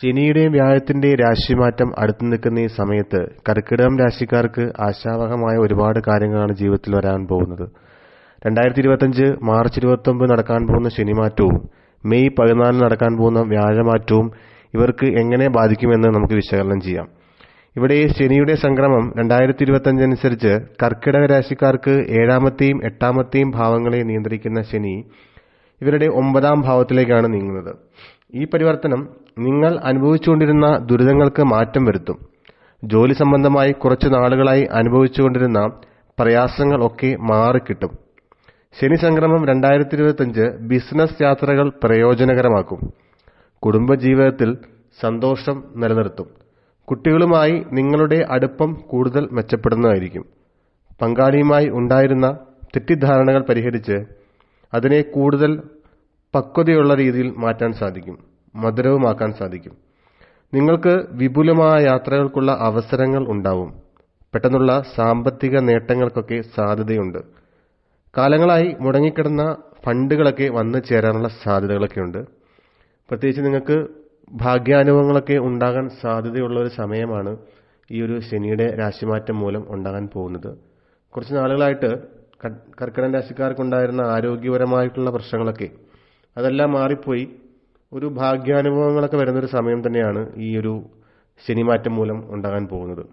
ശനിയുടെയും വ്യാഴത്തിന്റെയും രാശിമാറ്റം അടുത്തു നിൽക്കുന്ന ഈ സമയത്ത് കർക്കിടകം രാശിക്കാർക്ക് ആശാവഹമായ ഒരുപാട് കാര്യങ്ങളാണ് ജീവിതത്തിൽ വരാൻ പോകുന്നത്. രണ്ടായിരത്തി ഇരുപത്തഞ്ച് മാർച്ച് ഇരുപത്തൊമ്പത് നടക്കാൻ പോകുന്ന ശനിമാറ്റവും മെയ് പതിനാലിന് നടക്കാൻ പോകുന്ന വ്യാഴമാറ്റവും ഇവർക്ക് എങ്ങനെ ബാധിക്കുമെന്ന് നമുക്ക് വിശകലനം ചെയ്യാം. ഇവിടെ ശനിയുടെ സംക്രമം രണ്ടായിരത്തി ഇരുപത്തഞ്ച് അനുസരിച്ച് കർക്കിടക രാശിക്കാർക്ക് ഏഴാമത്തെയും എട്ടാമത്തെയും ഭാവങ്ങളെ നിയന്ത്രിക്കുന്ന ശനി ഇവരുടെ ഒമ്പതാം ഭാവത്തിലേക്കാണ് നീങ്ങുന്നത്. ഈ പരിവർത്തനം നിങ്ങൾ അനുഭവിച്ചുകൊണ്ടിരുന്ന ദുരിതങ്ങൾക്ക് മാറ്റം വരുത്തും. ജോലി സംബന്ധമായി കുറച്ചു നാളുകളായി അനുഭവിച്ചുകൊണ്ടിരുന്ന പ്രയാസങ്ങൾ ഒക്കെ മാറിക്കിട്ടും. ശനി സംക്രമം രണ്ടായിരത്തി ഇരുപത്തഞ്ച് ബിസിനസ് യാത്രകൾ പ്രയോജനകരമാക്കും. കുടുംബജീവിതത്തിൽ സന്തോഷം നിലനിർത്തും. കുട്ടികളുമായി നിങ്ങളുടെ അടുപ്പം കൂടുതൽ മെച്ചപ്പെടുന്നതായിരിക്കും. പങ്കാളിയുമായി ഉണ്ടായിരുന്ന തെറ്റിദ്ധാരണകൾ പരിഹരിച്ച് അതിനെ കൂടുതൽ പക്വതയുള്ള രീതിയിൽ മാറ്റാൻ സാധിക്കും. മധുരവുമാക്കാൻ സാധിക്കും. നിങ്ങൾക്ക് വിപുലമായ യാത്രകൾക്കുള്ള അവസരങ്ങൾ ഉണ്ടാവും. പെട്ടെന്നുള്ള സാമ്പത്തിക നേട്ടങ്ങൾക്കൊക്കെ സാധ്യതയുണ്ട്. കാലങ്ങളായി മുടങ്ങിക്കിടന്ന ഫണ്ടുകളൊക്കെ വന്നു ചേരാനുള്ള സാധ്യതകളൊക്കെ ഉണ്ട് പ്രത്യേകിച്ച് നിങ്ങൾക്ക് ഭാഗ്യാനുഭവങ്ങളൊക്കെ ഉണ്ടാകാൻ സാധ്യതയുള്ള ഒരു സമയമാണ് ഈ ഒരു ശനിയുടെ രാശിമാറ്റം മൂലം ഉണ്ടാകാൻ പോകുന്നത്. കുറച്ച് നാളുകളായിട്ട് കർക്കിടക രാശിക്കാർക്കുണ്ടായിരുന്ന ആരോഗ്യപരമായിട്ടുള്ള പ്രശ്നങ്ങളൊക്കെ അതെല്ലാം മാറിപ്പോയി. ഒരു ഭാഗ്യാനുഭവങ്ങളൊക്കെ വരുന്നൊരു സമയം തന്നെയാണ് ഈ ഒരു ശനിമാറ്റം മൂലം ഉണ്ടാകാൻ പോകുന്നത്.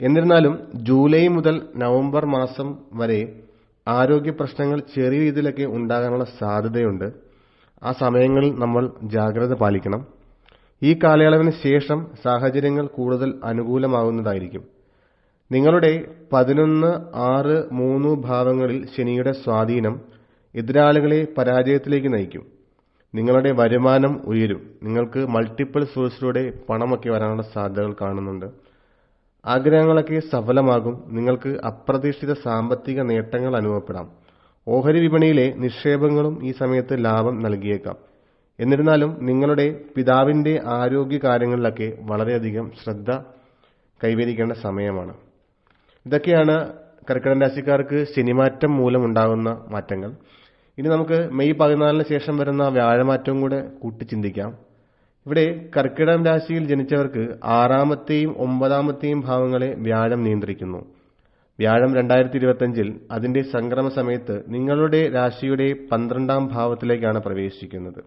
എന്നിരുന്നാലും ജൂലൈ മുതൽ നവംബർ മാസം വരെ ആരോഗ്യ പ്രശ്നങ്ങൾ ചെറിയ രീതിയിലൊക്കെ ഉണ്ടാകാനുള്ള സാധ്യതയുണ്ട്. ആ സമയങ്ങളിൽ നമ്മൾ ജാഗ്രത പാലിക്കണം. ഈ കാലയളവിന് ശേഷം സാഹചര്യങ്ങൾ കൂടുതൽ അനുകൂലമാകുന്നതായിരിക്കും. നിങ്ങളുടെ പതിനൊന്ന് ആറ് മൂന്ന് ഭാവങ്ങളിൽ ശനിയുടെ സ്വാധീനം എതിരാളികളെ പരാജയത്തിലേക്ക് നയിക്കും. നിങ്ങളുടെ വരുമാനം ഉയരും. നിങ്ങൾക്ക് മൾട്ടിപ്പിൾ സോഴ്സിലൂടെ പണമൊക്കെ വരാനുള്ള സാധ്യതകൾ കാണുന്നുണ്ട്. ആഗ്രഹങ്ങളൊക്കെ സഫലമാകും. നിങ്ങൾക്ക് അപ്രതീക്ഷിത സാമ്പത്തിക നേട്ടങ്ങൾ അനുഭവപ്പെടാം. ഓഹരി വിപണിയിലെ നിക്ഷേപങ്ങളും ഈ സമയത്ത് ലാഭം നൽകിയേക്കാം. എന്നിരുന്നാലും നിങ്ങളുടെ പിതാവിന്റെ ആരോഗ്യ കാര്യങ്ങളിലൊക്കെ വളരെയധികം ശ്രദ്ധ കൈവരിക്കേണ്ട സമയമാണ്. ഇതൊക്കെയാണ് കർക്കിടക രാശിക്കാർക്ക് ശനിമാറ്റം മൂലം ഉണ്ടാകുന്ന മാറ്റങ്ങൾ. ഇനി നമുക്ക് മെയ് പതിനാലിന് ശേഷം വരുന്ന വ്യാഴമാറ്റവും കൂടെ കൂട്ടി ചിന്തിക്കാം. ഇവിടെ കർക്കിടകം രാശിയിൽ ജനിച്ചവർക്ക് ആറാമത്തെയും ഒമ്പതാമത്തെയും ഭാവങ്ങളെ വ്യാഴം നിയന്ത്രിക്കുന്നു. വ്യാഴം രണ്ടായിരത്തി ഇരുപത്തഞ്ചിൽ അതിന്റെ സംക്രമ സമയത്ത് നിങ്ങളുടെ രാശിയുടെ പന്ത്രണ്ടാം ഭാവത്തിലേക്കാണ് പ്രവേശിക്കുന്നത്.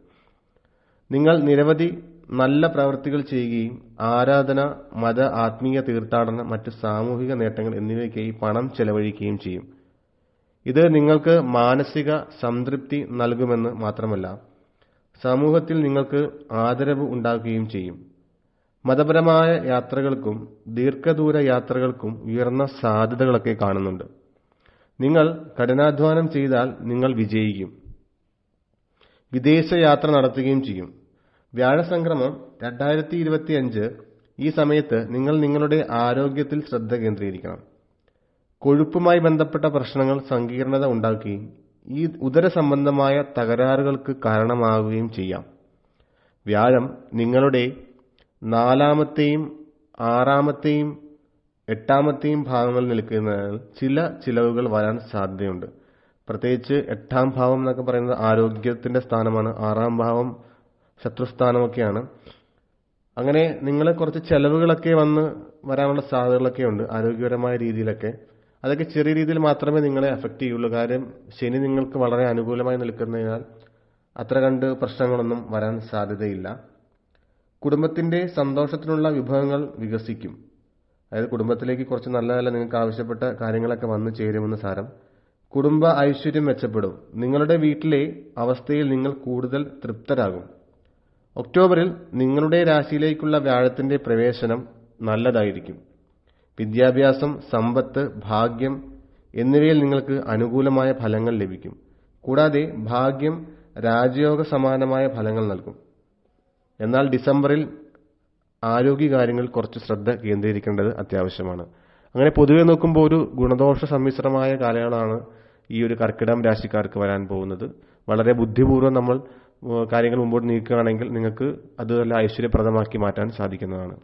നിങ്ങൾ നിരവധി നല്ല പ്രവൃത്തികൾ ചെയ്യുകയും ആരാധന മത ആത്മീയ തീർത്ഥാടനം മറ്റ് സാമൂഹിക നേട്ടങ്ങൾ എന്നിവയ്ക്കായി പണം ചെലവഴിക്കുകയും ചെയ്യും. ഇത് നിങ്ങൾക്ക് മാനസിക സംതൃപ്തി നൽകുമെന്ന് മാത്രമല്ല സമൂഹത്തിൽ നിങ്ങൾക്ക് ആദരവ് ഉണ്ടാക്കുകയും ചെയ്യും. മതപരമായ യാത്രകൾക്കും ദീർഘദൂര യാത്രകൾക്കും ഉയർന്ന സാധ്യതകളൊക്കെ കാണുന്നുണ്ട്. നിങ്ങൾ കഠിനാധ്വാനം ചെയ്താൽ നിങ്ങൾ വിജയിക്കും. വിദേശ യാത്ര നടത്തുകയും ചെയ്യും. വ്യാഴസംക്രമം രണ്ടായിരത്തി ഇരുപത്തിയഞ്ച് ഈ സമയത്ത് നിങ്ങൾ നിങ്ങളുടെ ആരോഗ്യത്തിൽ ശ്രദ്ധ കേന്ദ്രീകരിക്കണം. കൊഴുപ്പുമായി ബന്ധപ്പെട്ട പ്രശ്നങ്ങൾ സങ്കീർണത ഉണ്ടാക്കുകയും ഈ ഉദര സംബന്ധമായ തകരാറുകൾക്ക് കാരണമാവുകയും ചെയ്യാം. വ്യാഴം നിങ്ങളുടെ നാലാമത്തെയും ആറാമത്തെയും എട്ടാമത്തെയും ഭാഗങ്ങളിൽ നിൽക്കുന്നതിനാൽ ചില ചിലവുകൾ വരാൻ സാധ്യതയുണ്ട്. പ്രത്യേകിച്ച് എട്ടാം ഭാവം എന്നൊക്കെ പറയുന്നത് ആരോഗ്യത്തിന്റെ സ്ഥാനമാണ്. ആറാം ഭാവം ശത്രുസ്ഥാനമൊക്കെയാണ്. അങ്ങനെ നിങ്ങളെ കുറച്ച് ചെലവുകളൊക്കെ വന്ന് വരാനുള്ള സാധ്യതകളൊക്കെ ഉണ്ട് ആരോഗ്യപരമായ രീതിയിലൊക്കെ. അതൊക്കെ ചെറിയ രീതിയിൽ മാത്രമേ നിങ്ങളെ അഫക്റ്റ് ചെയ്യുള്ളൂ. കാര്യം ശനി നിങ്ങൾക്ക് വളരെ അനുകൂലമായി നിൽക്കുന്നതിനാൽ അത്ര കണ്ട് പ്രശ്നങ്ങളൊന്നും വരാൻ സാധ്യതയില്ല. കുടുംബത്തിന്റെ സന്തോഷത്തിനുള്ള വിഭവങ്ങൾ വികസിക്കും. അതായത് കുടുംബത്തിലേക്ക് കുറച്ച് നല്ല നല്ല നിങ്ങൾക്ക് ആവശ്യപ്പെട്ട കാര്യങ്ങളൊക്കെ വന്നു ചേരുമെന്ന് സാരം. കുടുംബ ഐശ്വര്യം മെച്ചപ്പെടും. നിങ്ങളുടെ വീട്ടിലെ അവസ്ഥയിൽ നിങ്ങൾ കൂടുതൽ തൃപ്തരാകും. ഒക്ടോബറിൽ നിങ്ങളുടെ രാശിയിലേക്കുള്ള വ്യാഴത്തിന്റെ പ്രവേശനം നല്ലതായിരിക്കും. വിദ്യാഭ്യാസം സമ്പത്ത് ഭാഗ്യം എന്നിവയിൽ നിങ്ങൾക്ക് അനുകൂലമായ ഫലങ്ങൾ ലഭിക്കും. കൂടാതെ ഭാഗ്യം രാജയോഗ സമാനമായ ഫലങ്ങൾ നൽകും. എന്നാൽ ഡിസംബറിൽ ആരോഗ്യകാര്യങ്ങളിൽ കുറച്ച് ശ്രദ്ധ കേന്ദ്രീകരിക്കേണ്ടത് അത്യാവശ്യമാണ്. അങ്ങനെ പൊതുവെ നോക്കുമ്പോൾ ഒരു ഗുണദോഷ സമ്മിശ്രമായ കാലയളവാണ് ഈ ഒരു കർക്കിടം രാശിക്കാർക്ക് വരാൻ പോകുന്നത്. വളരെ ബുദ്ധിപൂർവം നമ്മൾ കാര്യങ്ങൾ മുമ്പോട്ട് നീക്കുകയാണെങ്കിൽ നിങ്ങൾക്ക് അത് നല്ല ഐശ്വര്യപ്രദമാക്കി മാറ്റാൻ സാധിക്കുന്നതാണ്.